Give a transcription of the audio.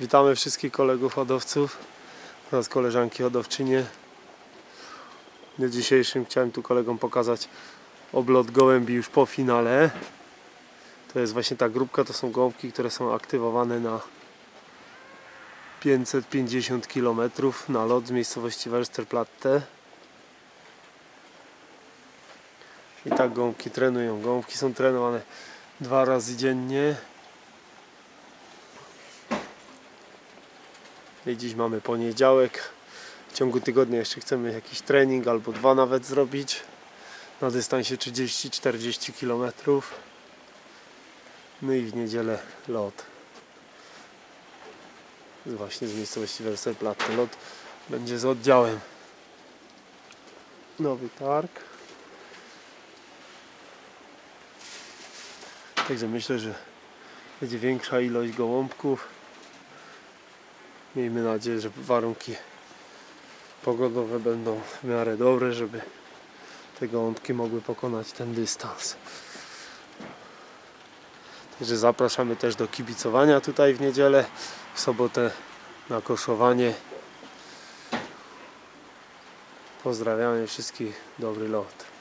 Witamy wszystkich kolegów hodowców oraz koleżanki hodowczynie. W dniu dzisiejszym chciałem tu kolegom pokazać oblot gołębi już po finale. To jest właśnie ta grupka, to są gołąbki, które są aktywowane na 550 km na lot z miejscowości Westerplatte. I tak gołąbki trenują. Gołąbki są trenowane dwa razy dziennie. I dziś mamy poniedziałek. W ciągu tygodnia jeszcze chcemy jakiś trening albo dwa nawet zrobić na dystansie 30-40 km. No i w niedzielę lot. Właśnie z miejscowości Westerplatte. Lot będzie z oddziałem. Nowy targ. Także myślę, że będzie większa ilość gołąbków. Miejmy nadzieję, że warunki pogodowe będą w miarę dobre, żeby te gołąbki mogły pokonać ten dystans. Także zapraszamy też do kibicowania tutaj w niedzielę, w sobotę na koszowanie. Pozdrawiamy wszystkich, dobry lot.